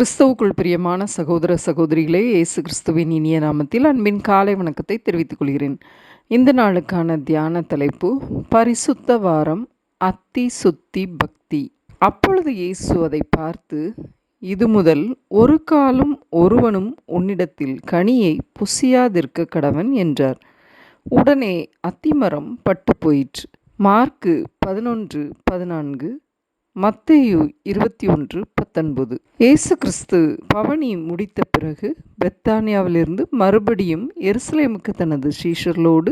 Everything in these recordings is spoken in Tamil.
கிறிஸ்தவுக்குள் பிரியமான சகோதர சகோதரிகளே இயேசு கிறிஸ்துவின் இனிய நாமத்தில் அன்பின் காலை வணக்கத்தை தெரிவித்துக் கொள்கிறேன். இந்த நாளுக்கான தியான தலைப்பு பரிசுத்த வாரம் அத்தி சுத்தி பக்தி. அப்பொழுது இயேசு அதை பார்த்து இது முதல் ஒரு காலும் ஒருவனும் உன்னிடத்தில் கனியை புசியாதிருக்க கடவன் என்றார். உடனே அத்திமரம் பட்டு போயிற்று மார்க்கு பதினொன்று பதினான்கு மத்தேயு இருபத்தி ஒன்று பத்தொன்பது. இயேசு கிறிஸ்து பவனி முடித்த பிறகு பெத்தானியாவிலிருந்து மறுபடியும் எருசலேமுக்கு தனது சீஷர்களோடு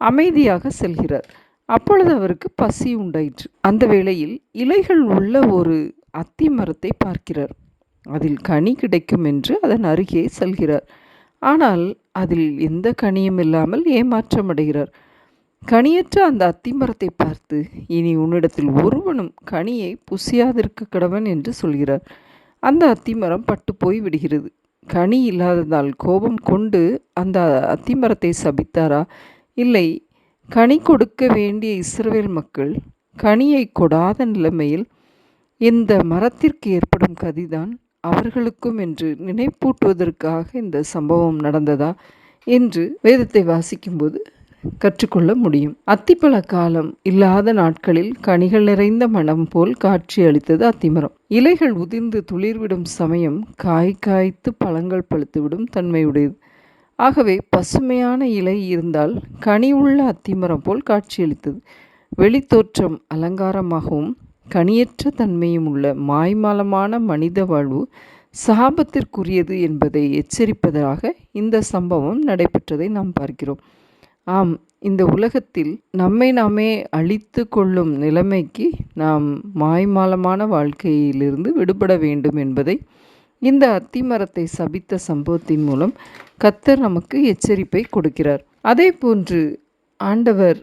அமைதியாக செல்கிறார். அப்பொழுது அவருக்கு பசி உண்டாயிற்று. அந்த வேளையில் இலைகள் உள்ள ஒரு அத்தி மரத்தை பார்க்கிறார். அதில் கனி கிடைக்கும் என்று அதன் அருகே செல்கிறார். ஆனால் அதில் எந்த கனியும் இல்லாமல் ஏமாற்றமடைகிறார். கனியற்ற அந்த அத்திமரத்தை பார்த்து இனி உன்னிடத்தில் ஒருவனும் கனியை புசியாதிருக்க கடவன் என்று சொல்கிறார். அந்த அத்திமரம் பட்டு போய் விடுகிறது. கனி இல்லாததால் கோபம் கொண்டு அந்த அத்திமரத்தை சபித்தாரா? இல்லை. கனி கொடுக்க வேண்டிய இஸ்ரவேல் மக்கள் கனியை கொடாத நிலைமையில் இந்த மரத்திற்கு ஏற்படும் கதிதான் அவர்களுக்கும் என்று நினைப்பூட்டுவதற்காக இந்த சம்பவம் நடந்ததா? என்று வேதத்தை வாசிக்கும்போது கற்றுக்கொள்ள முடியும். அத்திப்பழ காலம் இல்லாத நாட்களில் கனிகள் நிறைந்த மனம் போல் காட்சி அளித்தது அத்திமரம். இலைகள் உதிர்ந்து துளிர்விடும் சமயம் காய் காய்த்து பழங்கள் பழுத்துவிடும் தன்மையுடையது. ஆகவே பசுமையான இலை இருந்தால் கனி உள்ள அத்திமரம் போல் காட்சியளித்தது வெளித்தோற்றம் அலங்காரமாகவும் கனியற்ற தன்மையும் உள்ள மாய்மாலமான மனித வாழ்வு சாபத்திற்குரியது என்பதை எச்சரிப்பதாக இந்த சம்பவம் நடைபெற்றதை நாம் பார்க்கிறோம். ஆம் இந்த உலகத்தில் நம்மை நாமே அழித்து கொள்ளும் நிலைமைக்கு நாம் மாய்மாலமான வாழ்க்கையிலிருந்து விடுபட வேண்டும் என்பதை இந்த அத்திமரத்தை சபித்த சம்பவத்தின் மூலம் கத்தர் நமக்கு எச்சரிப்பை கொடுக்கிறார். அதே போன்று ஆண்டவர்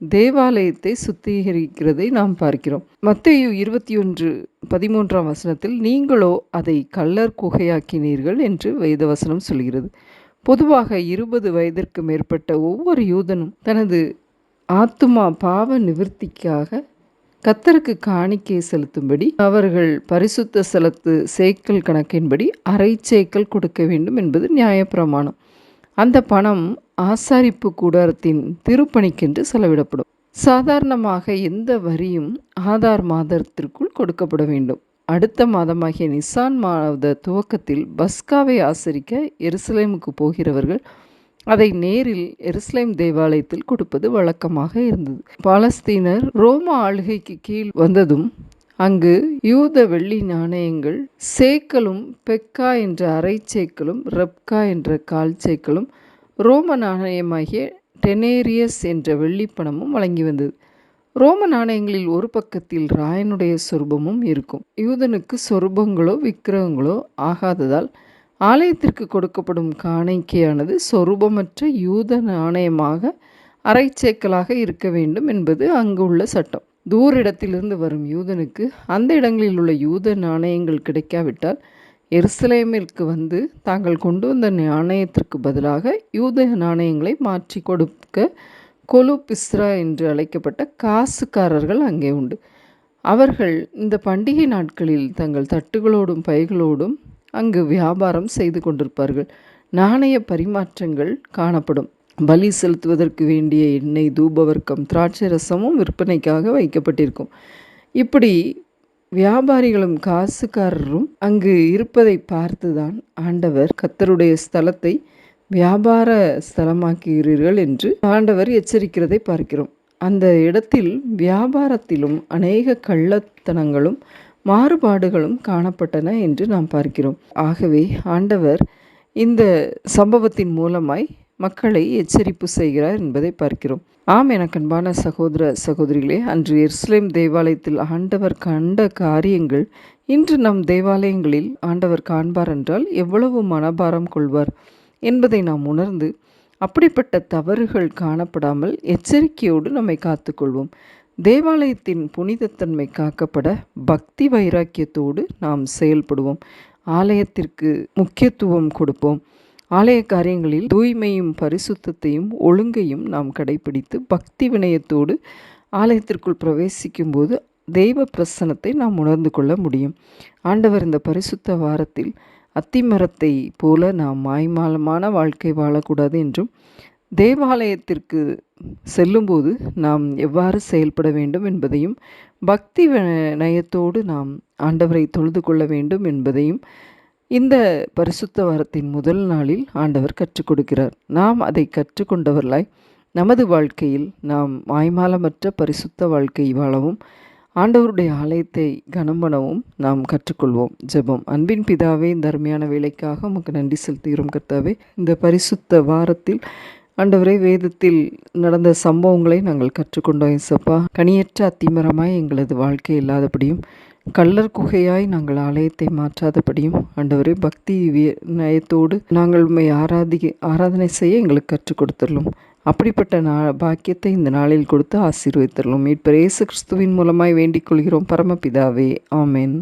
தேவாலயத்தை சுத்திகரிக்கிறதை நாம் பார்க்கிறோம். மத்தையு இருபத்தி ஒன்று பதிமூன்றாம் வசனத்தில் நீங்களோ அதை கல்லர் குகையாக்கினீர்கள் என்று வேதவசனம் சொல்கிறது. பொதுவாக இருபது வயதிற்கு மேற்பட்ட ஒவ்வொரு யூதனும் தனது ஆத்துமா பாவ நிவர்த்திக்காக கத்தருக்கு காணிக்கை செலுத்தும்படி அவர்கள் பரிசுத்த செலுத்து சேக்கல் கணக்கின்படி அரை சேக்கல் கொடுக்க வேண்டும் என்பது நியாயப்பிரமாணம். அந்த பணம் ஆசாரிப்பு கூடாரத்தின் திருப்பணிக்கென்று செலவிடப்படும். சாதாரணமாக எந்த வரியும் ஆதார் மாதத்திற்குள் கொடுக்கப்பட வேண்டும். அடுத்த மாதமாகிய நிசான் மாத துவக்கத்தில் பஸ்காவை ஆசரிக்க எருசலேமுக்கு போகிறவர்கள் அதை நேரில் எருசலேம் தேவாலயத்தில் கொடுப்பது வழக்கமாக இருந்தது. பாலஸ்தீனர் ரோம ஆளுகைக்கு கீழ் வந்ததும் அங்கு யூத வெள்ளி நாணயங்கள் சேக்கலும் பெக்கா என்ற அரை சேக்கலும் ரெப்கா என்ற கால் சேக்கலும் ரோம நாணயமாகிய டெனேரியஸ் என்ற வெள்ளிப்பணமும் வழங்கி வந்தது. ரோம நாணயங்களில் ஒரு பக்கத்தில் ராயனுடைய சொருபமும் இருக்கும். யூதனுக்கு சொருபங்களோ விக்கிரகங்களோ ஆகாததால் ஆலயத்திற்கு கொடுக்கப்படும் காணிக்கையானது சொரூபமற்ற யூத நாணயமாக அரைச்சேக்கலாக இருக்க வேண்டும் என்பது அங்கு உள்ள சட்டம். தூர இடத்திலிருந்து வரும் யூதனுக்கு அந்த இடங்களில் உள்ள யூத நாணயங்கள் கிடைக்காவிட்டால் எருசலேமிற்கு வந்து தாங்கள் கொண்டு வந்த நாணயத்திற்கு பதிலாக யூத நாணயங்களை மாற்றி கொடுக்க கொலு பிஸ்ரா என்று அழைக்கப்பட்ட காசுக்காரர்கள் அங்கே உண்டு. அவர்கள் இந்த பண்டிகை நாட்களில் தங்கள் தட்டுகளோடும் பைகளோடும் அங்கு வியாபாரம் செய்து கொண்டிருப்பார்கள். நாணய பரிமாற்றங்கள் காணப்படும். பலி செலுத்துவதற்கு வேண்டிய எண்ணெய் தூபவர்க்கம் திராட்சை ரசமும் விற்பனைக்காக வைக்கப்பட்டிருக்கும். இப்படி வியாபாரிகளும் காசுக்காரரும் அங்கு இருப்பதை பார்த்துதான் ஆண்டவர் கத்தருடைய ஸ்தலத்தை வியாபார ஸ்தலமாக்குகிறீர்கள் என்று ஆண்டவர் எச்சரிக்கிறதை பார்க்கிறோம். அந்த இடத்தில் வியாபாரத்திலும் அநேக கள்ளத்தனங்களும் மாறுபாடுகளும் காணப்பட்டன என்று நாம் பார்க்கிறோம். ஆகவே ஆண்டவர் இந்த சம்பவத்தின் மூலமாய் மக்களை எச்சரிப்பு செய்கிறார் என்பதை பார்க்கிறோம். ஆம் எனக்கு அன்பான சகோதர சகோதரிகளே அன்று எருசலேம் தேவாலயத்தில் ஆண்டவர் கண்ட காரியங்கள் இன்று நம் தேவாலயங்களில் ஆண்டவர் காண்பார் என்றால் எவ்வளவு மனபாரம் கொள்வார். என்பதை நாம் உணர்ந்து அப்படிப்பட்ட தவறுகள் காணப்படாமல் எச்சரிக்கையோடு நம்மை காத்துக்கொள்வோம். தேவாலயத்தின் புனிதத்தன்மை காக்கப்பட பக்தி வைராக்கியத்தோடு நாம் செயல்படுவோம். ஆலயத்திற்கு முக்கியத்துவம் கொடுப்போம். ஆலய காரியங்களில் தூய்மையும் பரிசுத்தத்தையும் ஒழுங்கையும் நாம் கடைபிடித்து பக்தி வினயத்தோடு ஆலயத்திற்குள் பிரவேசிக்கும் போது தெய்வ பிரசனத்தை நாம் உணர்ந்து கொள்ள முடியும். ஆண்டவர் இந்த பரிசுத்த வாரத்தில் அத்திமரத்தை போல நாம் மாய்மாலமான வாழ்க்கை வாழக்கூடாது என்றும் தேவாலயத்திற்கு செல்லும்போது நாம் எவ்வாறு செயல்பட வேண்டும் என்பதையும் பக்தி நயத்தோடு நாம் ஆண்டவரை தொழுது கொள்ள வேண்டும் என்பதையும் இந்த பரிசுத்த வாரத்தின் முதல் நாளில் ஆண்டவர் கற்றுக் கொடுக்கிறார். நாம் அதை கற்றுக்கொண்டவர்களாய் நமது வாழ்க்கையில் நாம் மாய்மாலமற்ற பரிசுத்த வாழ்க்கை வாழவும் ஆண்டவருடைய ஆலயத்தை கனம் பண்ணவும் நாம் கற்றுக்கொள்வோம். ஜெபம். அன்பின் பிதாவே இந்த அருமையான வேலைக்காக உமக்கு நன்றி செலுத்துகிறோம் கர்த்தாவே. இந்த பரிசுத்த வாரத்தில் ஆண்டவரே வேதத்தில் நடந்த சம்பவங்களை நாங்கள் கற்றுக்கொண்டோம் இசப்பா கனியற்ற அத்திமரமாய் எங்களது வாழ்க்கை இல்லாதபடியும் கள்ளர் குகையாய் நாங்கள் ஆலயத்தை மாற்றாதபடியும் ஆண்டவரே பக்தி நயத்தோடு நாங்கள் உண்மை ஆராதி ஆராதனை செய்ய எங்களுக்கு கற்றுக் கொடுத்துள்ளோம். அப்படிப்பட்ட நா பாக்கியத்தை இந்த நாளில் கொடுத்து ஆசீர்வதித்தரலும் மீட்பர் இயேசு கிறிஸ்துவின் மூலமாய் வேண்டிக் கொள்கிறோம். பரமபிதாவே ஆமேன்.